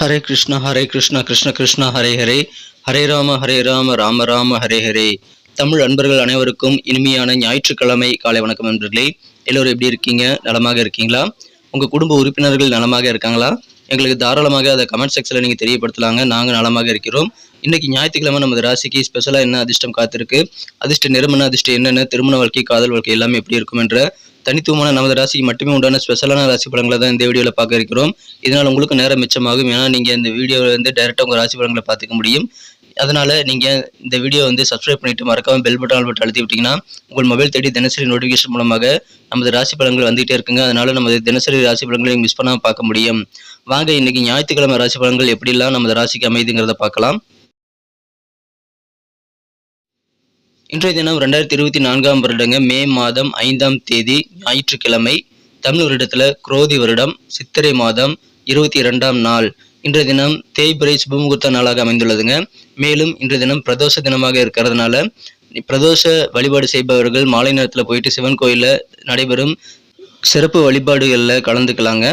ஹரே கிருஷ்ணா ஹரே கிருஷ்ணா கிருஷ்ண கிருஷ்ணா ஹரே ஹரே. ஹரே ராம ஹரே ராம ராம ராம ஹரே ஹரே. தமிழ் அன்பர்கள் அனைவருக்கும் இனிமையான ஞாயிற்றுக்கிழமை காலை வணக்கம் நண்பர்களே. எல்லோரும் எப்படி இருக்கீங்க? நலமாக இருக்கீங்களா? உங்கள் குடும்ப உறுப்பினர்கள் நலமாக இருக்காங்களா? எங்களுக்கு தாராளமாக அதை கமெண்ட் செக்ஷனில் நீங்கள் தெரியப்படுத்தலாங்க. நாங்கள் நலமாக இருக்கிறோம். இன்னைக்கு ஞாயிற்றுக்கிழமை நமது ராசிக்கு ஸ்பெஷலாக என்ன அதிர்ஷ்டம் காத்திருக்கு? அதிர்ஷ்ட நிறமன அதிர்ஷ்டம் என்னென்ன? திருமண வாழ்க்கை காதல் வாழ்க்கை எல்லாமே எப்படி இருக்கும் என்ற தனித்துவமான நமது ராசிக்கு மட்டுமே உண்டான ஸ்பெஷலான ராசி பலன்களை தான் இந்த வீடியோவில் பார்க்க இருக்கிறோம். இதனால் உங்களுக்கு நேரம் மிச்சமாகும். ஏன்னா நீங்கள் இந்த வீடியோவில் வந்து டைரெக்டாக உங்கள் ராசி பலன்களை பார்த்துக்க முடியும். அதனால் நீங்கள் இந்த வீடியோ வந்து சப்ஸ்கிரைப் பண்ணிட்டு மறக்காமல் பெல் பட்டன் பட்டன் அழுத்தி விட்டிங்கன்னா உங்கள் மொபைல் தேடி தினசரி நோட்டிஃபிகேஷன் மூலமாக நமது ராசி பலன்கள் வந்துகிட்டே இருக்குங்க. அதனால் நமது தினசரி ராசி பலன்களை மிஸ் பண்ணாமல் பார்க்க முடியும். வாங்க இன்னைக்கு ஞாயிற்றுக்கிழமை ராசி பலன்கள் எப்படிலாம் நமது ராசிக்கு அமைதுங்கிறத பார்க்கலாம். இன்றைய தினம் ரெண்டாயிரத்தி இருபத்தி நான்காம் வருடங்க மே மாதம் ஐந்தாம் தேதி ஞாயிற்றுக்கிழமை தமிழ் வருடத்தில் குரோதி வருடம் சித்திரை மாதம் இருபத்தி இரண்டாம் நாள். இன்றைய தினம் தேய்பிரை சுபமுகூர்த்த நாளாக அமைந்துள்ளதுங்க. மேலும் இன்றைய தினம் பிரதோஷ தினமாக இருக்கிறதுனால பிரதோஷ வழிபாடு செய்பவர்கள் மாலை நேரத்தில் போயிட்டு சிவன் கோயிலில் நடைபெறும் சிறப்பு வழிபாடுகளில் கலந்துக்கலாங்க.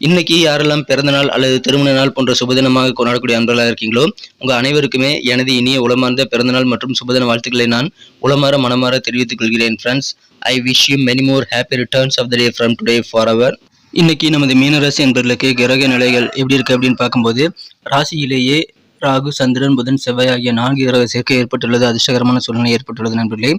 இன்னைக்கு யாரெல்லாம் பிறந்த நாள் அல்லது திருமண நாள் போன்ற சுபதினமாக கொண்டாடக்கூடிய அன்பர்களாக இருக்கீங்களோ உங்கள் அனைவருக்குமே எனது இனிய உளமார்ந்த பிறந்தநாள் மற்றும் சுபதின வாழ்த்துக்களை நான் உளமாற மனமாற தெரிவித்துக் கொள்கிறேன் friends I wish you many more happy returns of the day from today for our இன்னைக்கு நமது மீனராசி என்பர்களுக்கு கிரக நிலைகள் எப்படி இருக்கு அப்படின்னு பார்க்கும்போது ராசியிலேயே ராகு சந்திரன் புதன் செவ்வாய் ஆகிய நான்கு கிரக சேர்க்கை ஏற்பட்டுள்ளது. அதிர்ஷ்டகரமான சூழ்நிலை ஏற்பட்டுள்ளது நண்பர்களே.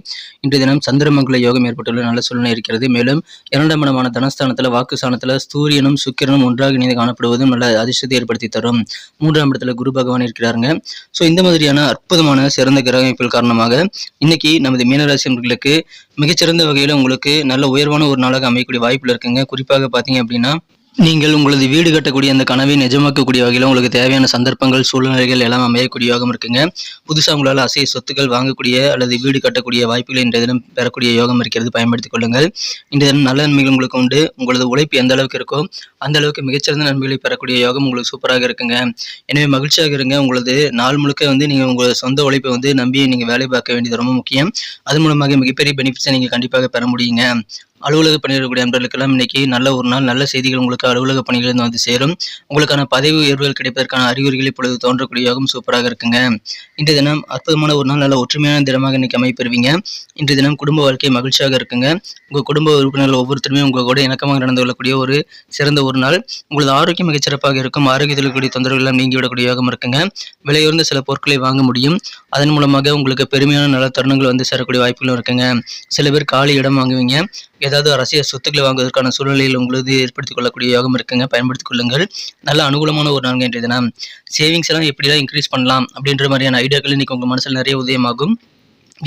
இன்றைய தினம் சந்திரமங்கல யோகம் ஏற்பட்டுள்ள நல்ல சூழ்நிலை இருக்கிறது. மேலும் இரண்டாம் இடமான தனஸ்தானத்தில் வாக்கு ஸ்தானத்தில் சூரியனும் சுக்கிரனும் ஒன்றாக இணைந்து காணப்படுவதும் நல்ல அதிர்ஷ்டத்தை ஏற்படுத்தி தரும். மூன்றாம் இடத்துல குரு பகவான் இருக்கிறாருங்க. ஸோ இந்த மாதிரியான அற்புதமான சிறந்த கிரக அமைப்புகள் காரணமாக இன்னைக்கு நமது மீனராசி நண்பர்களுக்கு மிகச்சிறந்த வகையில் உங்களுக்கு நல்ல உயர்வான ஒரு நாளாக அமையக்கூடிய வாய்ப்பில் இருக்குங்க. குறிப்பாக பார்த்தீங்க அப்படின்னா நீங்கள் உங்களது வீடு கட்டக்கூடிய அந்த கனவை நிஜமாக்கக்கூடிய வகையில் உங்களுக்கு தேவையான சந்தர்ப்பங்கள் சூழ்நிலைகள் எல்லாம் அமையக்கூடிய யோகம் இருக்குங்க. புதுசாக உங்களால் அசைய சொத்துக்கள் வாங்கக்கூடிய அல்லது வீடு கட்டக்கூடிய வாய்ப்புகளை இன்றைய தினம் பெறக்கூடிய யோகம் இருக்கிறது. பயன்படுத்திக் கொள்ளுங்கள். இன்றைய தினம் நல்ல நன்மைகள் உங்களுக்கு உண்டு. உங்களது உழைப்பு எந்த அளவுக்கு இருக்கோ அந்த அளவுக்கு மிகச்சிறந்த நன்மைகளை பெறக்கூடிய யோகம் உங்களுக்கு சூப்பராக இருக்குங்க. எனவே மகிழ்ச்சியாக இருங்க. உங்களது நாள் முழுக்க வந்து நீங்கள் உங்களது சொந்த உழைப்பை வந்து நம்பி நீங்கள் வேலை பார்க்க வேண்டியது ரொம்ப முக்கியம். அது மூலமாக மிகப்பெரிய பெனிஃபிட்ஸை நீங்கள் கண்டிப்பாக பெற முடியுங்க. அலுவலக பணியிடக்கூடிய நண்பர்களுக்கெல்லாம் இன்னைக்கு நல்ல ஒரு நாள் நல்ல செய்திகள் உங்களுக்கு அலுவலக பணிகளிலிருந்து வந்து சேரும். உங்களுக்கான பதவி உயர்வுகள் கிடைப்பதற்கான அறிகுறிகள் இப்பொழுது தோன்றக்கூடிய யோகம் சூப்பராக இருக்குங்க. இன்றைய தினம் அற்புதமான ஒரு நாள் நல்ல ஒற்றுமையான தினமாக இன்னைக்கு அமைப்பெறுவீங்க. இன்றைய தினம் குடும்ப வாழ்க்கை மகிழ்ச்சியாக இருக்குங்க. உங்கள் குடும்ப உறுப்பினர்கள் ஒவ்வொருத்தருமே உங்கள் கூட இணக்கமாக நடந்து கொள்ளக்கூடிய ஒரு சிறந்த ஒரு நாள். உங்களது ஆரோக்கியம் மிகச்சிறப்பாக இருக்கும். ஆரோக்கியத்தில் இருக்கக்கூடிய தொந்தரவுகள் எல்லாம் நீங்கிவிடக்கூடிய யோகம் இருக்குங்க. விலையுயர்ந்த சில பொருட்களை வாங்க முடியும். அதன் மூலமாக உங்களுக்கு பெருமையான நல்ல தருணங்கள் வந்து சேரக்கூடிய வாய்ப்புகளும் இருக்குங்க. சில பேர் காலி இடம் வாங்குவீங்க. ஏதாவது அரசியல் சொத்துக்களை வாங்குவதற்கான சூழ்நிலையில் உங்களது ஏற்படுத்திக் கொள்ளக்கூடிய யோகம் இருக்குங்க. பயன்படுத்திக் கொள்ளுங்கள். நல்ல அனுகூலமான ஒரு நான்கு இன்றைய தினம். சேவிங்ஸ் எல்லாம் எப்படிலாம் இன்க்ரீஸ் பண்ணலாம் அப்படின்ற மாதிரியான ஐடியாக்கள் இன்னைக்கு உங்கள் மனசில் நிறைய உதயமாகும்.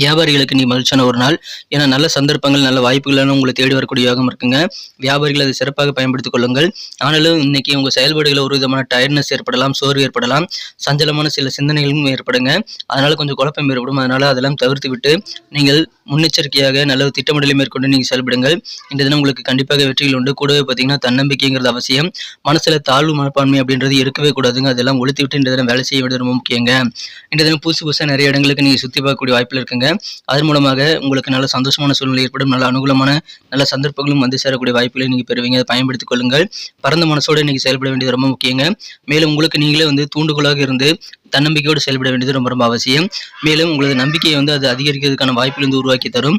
வியாபாரிகளுக்கு நீ மகிழ்ச்சியான ஒரு நாள். ஏன்னா நல்ல சந்தர்ப்பங்கள் நல்ல வாய்ப்புகளான உங்களை தேடி வரக்கூடிய யோகம் இருக்குங்க. வியாபாரிகள் அதை சிறப்பாக பயன்படுத்திக் கொள்ளுங்கள். ஆனாலும் இன்னைக்கு உங்கள் செயல்பாடுகளில் ஒரு விதமான டயர்ட்னஸ் ஏற்படலாம் சோர்வு ஏற்படலாம். சஞ்சலமான சில சிந்தனைகளும் ஏற்படுங்க. அதனால கொஞ்சம் குழப்பம் ஏற்படும். அதனால அதெல்லாம் தவிர்த்து விட்டு நீங்கள் முன்னெச்சரிக்கையாக நல்ல ஒரு திட்டமிடலை மேற்கொண்டு நீங்கள் செயல்படுங்கள். இந்த தினம் உங்களுக்கு கண்டிப்பாக வெற்றிகள் உண்டு. கூடவே பார்த்தீங்கன்னா தன்னம்பிக்கைங்கிறது அவசியம். மனசில் தாழ்வு மனப்பான்மை அப்படின்றது இருக்கவே கூடாதுங்க. அதெல்லாம் ஒழித்து விட்டு இந்த தினம் வேலை செய்ய வேண்டியது ரொம்ப முக்கியங்க. இந்த தினம் புதுசு புதுசாக நிறைய இடங்களுக்கு நீங்கள் சுற்றி பார்க்கக்கூடிய வாய்ப்பில் இருக்குங்க. அதன் மூலமாக உங்களுக்கு நல்ல சந்தோஷமான சூழ்நிலை ஏற்படும். நல்ல அனுகூலமான நல்ல சந்தர்ப்பங்களும் வந்து சேரக்கூடிய வாய்ப்புகளை நீங்கள் பெறுவீங்க. அதை பயன்படுத்திக் கொள்ளுங்கள். பரந்த மனசோடு இன்னைக்கு செயல்பட வேண்டியது ரொம்ப முக்கியங்க. மேலும் உங்களுக்கு நீங்களே வந்து தூண்டுகோலாக இருந்து தன்னம்பிக்கையோடு செயல்பட வேண்டியது ரொம்ப ரொம்ப அவசியம். மேலும் உங்களது நம்பிக்கையை வந்து அது அதிகரிக்கிறதுக்கான வாய்ப்புகள் வந்து உருவாக்கி தரும்.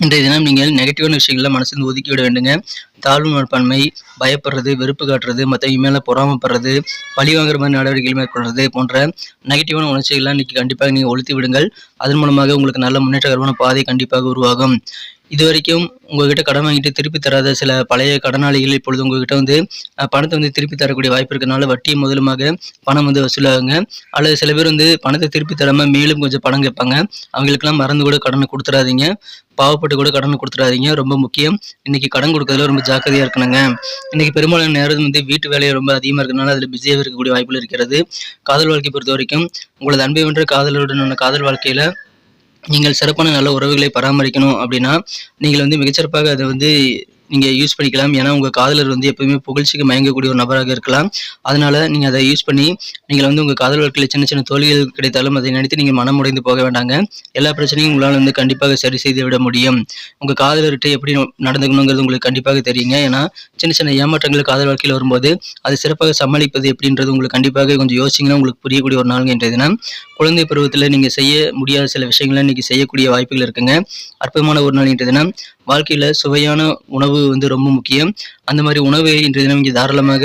இன்றைய தினம் நீங்கள் நெகட்டிவான விஷயங்களை மனசில் ஒதுக்கி விட வேண்டுங்க. தாழ்வு மனப்பான்மை பயப்படுறது வெறுப்பு காட்டுறது மற்றவங்க மேலே பொறாமப்படுறது பழி வாங்குற மாதிரி நடவடிக்கைகள் மேற்கொள்றது போன்ற நெகட்டிவான உணர்ச்சிகள்லாம் இன்றைக்கி கண்டிப்பாக நீங்கள் ஒழித்து விடுங்கள். அதன் மூலமாக உங்களுக்கு நல்ல முன்னேற்றகரமான பாதை கண்டிப்பாக உருவாகும். இது வரைக்கும் உங்ககிட்ட கடன் வாங்கிட்டு திருப்பி தராத சில பழைய கடனாளிகள் இப்பொழுது உங்ககிட்ட வந்து பணத்தை வந்து திருப்பி தரக்கூடிய வாய்ப்பு இருக்கனால வட்டியை முதலுமாக பணம் வந்து வசூலாகுங்க. அல்லது சில பேர் வந்து பணத்தை திருப்பி தராமல் மேலும் கொஞ்சம் பணம் கேட்பாங்க. அவங்களுக்கெல்லாம் மறந்து கூட கடனை கொடுத்துடாதீங்க பாவப்பட்டு கூட கடனை கொடுத்துடாதீங்க ரொம்ப முக்கியம். இன்னைக்கு கடன் கொடுக்கறதுல ரொம்ப ஜாக்கிரதையாக இருக்கணுங்க. இன்னைக்கு பெரும்பாலான நேரம் வந்து வீட்டு வேலையை ரொம்ப அதிகமாக இருக்கனால அதில் பிஸியாக இருக்கக்கூடிய வாய்ப்புகள் இருக்கிறது. காதல் வாழ்க்கை பொறுத்த வரைக்கும் உங்களது அன்பை வென்ற காதலுடனான காதல் வாழ்க்கையில் நீங்கள் சிறப்பான நல்ல உறவுகளை பராமரிக்கணும் அப்படின்னா நீங்கள் வந்து மிகச்சிறப்பாக அதை வந்து நீங்கள் யூஸ் பண்ணிக்கலாம். ஏன்னா உங்கள் காதலர் வந்து எப்பவுமே புகழ்ச்சிக்கு மயங்கக்கூடிய ஒரு நபராக இருக்கலாம். அதனால் நீங்கள் அதை யூஸ் பண்ணி நீங்கள் வந்து உங்கள் காதல் வாழ்க்கையில் சின்ன சின்ன தோல்விகள் கிடைத்தாலும் அதை நினைத்து நீங்கள் மனம் உடைந்து போக வேண்டாங்க. எல்லா பிரச்சனையும் உங்களால் வந்து கண்டிப்பாக சரி செய்து விட முடியும். உங்கள் காதலர்கிட்ட எப்படி நடந்துக்கணுங்கிறது உங்களுக்கு கண்டிப்பாக தெரியுங்க. ஏன்னா சின்ன சின்ன ஏமாற்றங்கள் காதல் வாழ்க்கையில் வரும்போது அதை சிறப்பாக சமாளிப்பது எப்படின்றது உங்களுக்கு கண்டிப்பாக கொஞ்சம் யோசிச்சிங்கன்னா உங்களுக்கு புரியக்கூடிய ஒரு நாள் இன்றைய தினம். குழந்தை பருவத்தில் நீங்கள் செய்ய முடியாத சில விஷயங்களை இன்றைக்கி செய்யக்கூடிய வாய்ப்புகள் இருக்குங்க. அற்புதமான ஒரு நாள் இன்றைய தினம். வாழ்க்கையில் சுவையான உணவு வந்து ரொம்ப முக்கியம். அந்த மாதிரி உணவை இன்றைய தினம் இங்கே தாராளமாக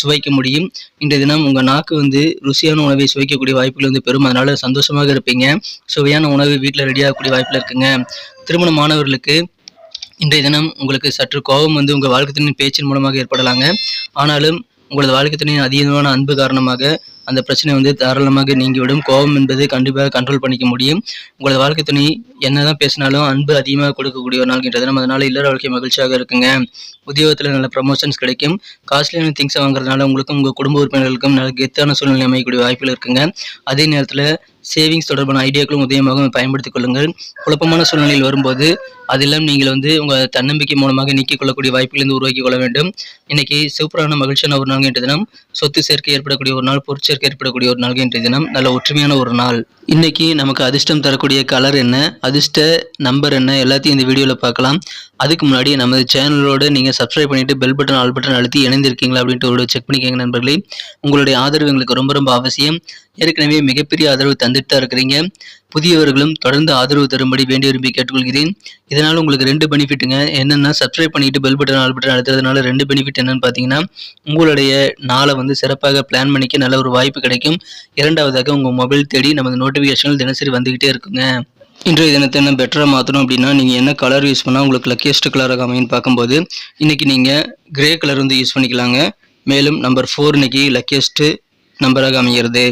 சுவைக்க முடியும். இன்றைய தினம் உங்கள் நாக்கு வந்து ருசியான உணவை சுவைக்கக்கூடிய வாய்ப்புகள் வந்து பெரும். அதனால் சந்தோஷமாக இருப்பீங்க. சுவையான உணவு வீட்டில் ரெடியாகக்கூடிய வாய்ப்பில் இருக்குங்க. திருமணமானவர்களுக்கு இன்றைய தினம் உங்களுக்கு சற்று கோபம் வந்து உங்கள் வாழ்க்கை துணையின் பேச்சின் மூலமாக ஏற்படலாங்க. ஆனாலும் உங்களது வாழ்க்கை அதிகமான அன்பு காரணமாக அந்த பிரச்சனை வந்து தாராளமாக நீங்கிவிடும். கோபம் என்பது கண்டிப்பாக கண்ட்ரோல் பண்ணிக்க முடியும். உங்களது வாழ்க்கை துணை என்னதான் பேசினாலும் அன்பு அதிகமாக கொடுக்கக்கூடிய ஒரு நாள் தினம் அதனால இல்லற வாழ்க்கை மகிழ்ச்சியாக இருக்குங்க. உத்தியோகத்தில் நல்ல ப்ரமோஷன்ஸ் கிடைக்கும். காஸ்ட்லியான திங்ஸை வாங்குறதுனால உங்களுக்கும் உங்கள் குடும்ப உறுப்பினர்களுக்கும் நல்ல கெத்தான சூழ்நிலை அமையக்கூடிய வாய்ப்புகள் இருக்குங்க. அதே நேரத்தில் சேவிங்ஸ் தொடர்பான ஐடியாக்களும் உதயமாக பயன்படுத்திக் கொள்ளுங்கள். குழப்பமான சூழ்நிலையில் வரும்போது அதெல்லாம் நீங்கள் வந்து உங்கள் தன்னம்பிக்கை மூலமாக நீக்கிக் கொள்ளக்கூடிய வாய்ப்புகளிலிருந்து உருவாக்கி கொள்ள வேண்டும். இன்னைக்கு சூப்பரான மகிழ்ச்சியான ஒரு நாள் என்ற தினம் சொத்து சேர்க்கை ஏற்படக்கூடிய ஒரு நாள் பொருட்சேர்க்கை ஏற்படக்கூடிய ஒரு நாள் இன்றைய தினம். நல்ல ஒற்றுமையான ஒரு நாள். இன்னைக்கு நமக்கு அதிர்ஷ்டம் தரக்கூடிய கலர் என்ன? அதிர்ஷ்ட நம்பர் என்ன? எல்லாத்தையும் இந்த வீடியோவில் பார்க்கலாம். அதுக்கு முன்னாடி நமது சேனலோட நீங்கள் சப்ஸ்கிரைப் பண்ணிட்டு பெல் பட்டன் ஆல் பட்டன் அழுத்தி இணைந்திருக்கீங்களா அப்படின்ட்டு ஒரு செக் பண்ணிக்கோங்க நண்பர்களே. உங்களுடைய ஆதரவு எங்களுக்கு ரொம்ப ரொம்ப அவசியம். ஏற்கனவே மிகப்பெரிய ஆதரவு தந்துட்டு தான் இருக்கிறீங்க. புதியவர்களும் தொடர்ந்து ஆதரவு தரும்படி வேண்டி விரும்பி கேட்டுக்கொள்கிறேன். இதனால் உங்களுக்கு ரெண்டு பெனிஃபிட்டுங்க என்னென்னா சப்ஸ்கிரைப் பண்ணிட்டு பெல் பட்டன் ஆல் பட்டன் அழுத்துறதுனால ரெண்டு பெனிஃபிட் என்னன்னு பார்த்தீங்கன்னா உங்களுடைய நாளை வந்து சிறப்பாக பிளான் பண்ணிக்க நல்ல ஒரு வாய்ப்பு கிடைக்கும். இரண்டாவதாக உங்கள் மொபைல் தேடி நமது நோட்டிஃபிகேஷன்கள் தினசரி வந்துக்கிட்டே இருக்குங்க. இன்றைய தினத்தை என்ன பெட்டராக மாற்றணும் அப்படின்னா நீங்கள் என்ன கலர் யூஸ் பண்ணால் உங்களுக்கு லக்கியஸ்ட் கலராக அமைன்னு பார்க்கும்போது இன்றைக்கி நீங்கள் கிரே கலர் வந்து யூஸ் பண்ணிக்கலாங்க. மேலும் நம்பர் ஃபோர் இன்னைக்கு லக்கியஸ்ட்டு நம்பராக அமைகிறது.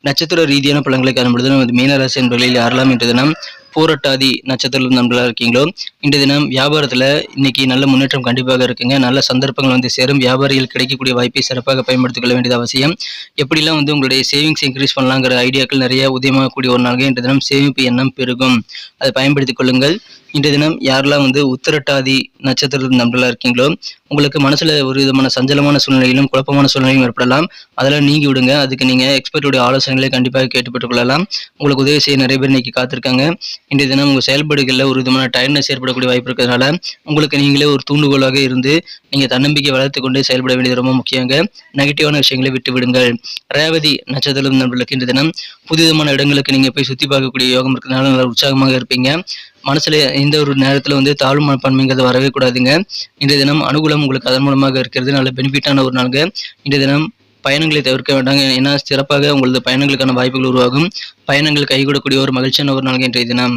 நட்சத்திர ரீதியான பலன்களை காணும்பொழுது நமது மீனராசி என்பர்களில் யாரெல்லாம் இன்று தினம் பூரட்டாதி நட்சத்திரம் நண்பர்களாக இருக்கீங்களோ? இன்றைய தினம் வியாபாரத்தில் இன்னைக்கு நல்ல முன்னேற்றம் கண்டிப்பாக இருக்குங்க. நல்ல சந்தர்ப்பங்கள் வந்து சேரும். வியாபாரிகள் கிடைக்கக்கூடிய வாய்ப்பை சிறப்பாக பயன்படுத்திக் கொள்ள வேண்டியது அவசியம். எப்படிலாம் வந்து உங்களுடைய சேவிங்ஸ் இன்க்ரீஸ் பண்ணலாங்கிற ஐடியாக்கள் நிறைய உதயமாகக்கூடிய ஒரு நாள்கள் இன்றைய தினம் சேமிப்பு எண்ணம் பெருகும். அதை பயன்படுத்திக் கொள்ளுங்கள். இன்றைய தினம் யாரெல்லாம் வந்து உத்திரட்டாதி நட்சத்திர நண்பர்களாக இருக்கீங்களோ உங்களுக்கு மனசில் ஒரு விதமான சஞ்சலமான சூழ்நிலையிலும் குழப்பமான சூழ்நிலையும் ஏற்படலாம். அதெல்லாம் நீங்கி விடுங்க. அதுக்கு நீங்கள் எக்ஸ்பர்ட்டுடைய ஆலோசனைகளை கண்டிப்பாக கேட்டுப்பட்டுக் கொள்ளலாம். உங்களுக்கு உதவி செய்ய நிறைய பேர் இன்னைக்கு காத்திருக்காங்க. இன்றைய தினம் உங்கள் செயல்பாடுகளில் ஒரு விதமான டயர்னஸ் ஏற்படக்கூடிய வாய்ப்பு இருக்கிறதுனால உங்களுக்கு நீங்களே ஒரு தூண்டுகோலாக இருந்து நீங்கள் தன்னம்பிக்கை வளர்த்து கொண்டு செயல்பட வேண்டியது ரொம்ப முக்கியங்க. நெகட்டிவான விஷயங்களை விட்டு விடுங்கள். ரேவதி நட்சத்திரம் நண்பர்களுக்கு இன்றைய தினம் புதுவிதமான இடங்களுக்கு நீங்கள் போய் சுற்றி பார்க்கக்கூடிய யோகம் இருக்கிறதுனால நல்லா உற்சாகமாக இருப்பீங்க. மனசுல எந்த ஒரு நேரத்தில் வந்து தாழ்வு மனப்பான்மைங்கிறது வரவே கூடாதுங்க. இன்றைய தினம் அனுகூலம் உங்களுக்கு அதன் மூலமாக இருக்கிறது. நல்ல பெனிஃபிட்டான ஒரு நாளுங்க. இன்றைய தினம் பயணங்களை தவிர்க்க வேண்டாங்க. ஏன்னா சிறப்பாக உங்களது பயணங்களுக்கான வாய்ப்புகள் உருவாகும். பயணங்கள் கைகூடக்கூடிய ஒரு மகிழ்ச்சியான ஒரு நாள் இன்றைய தினம்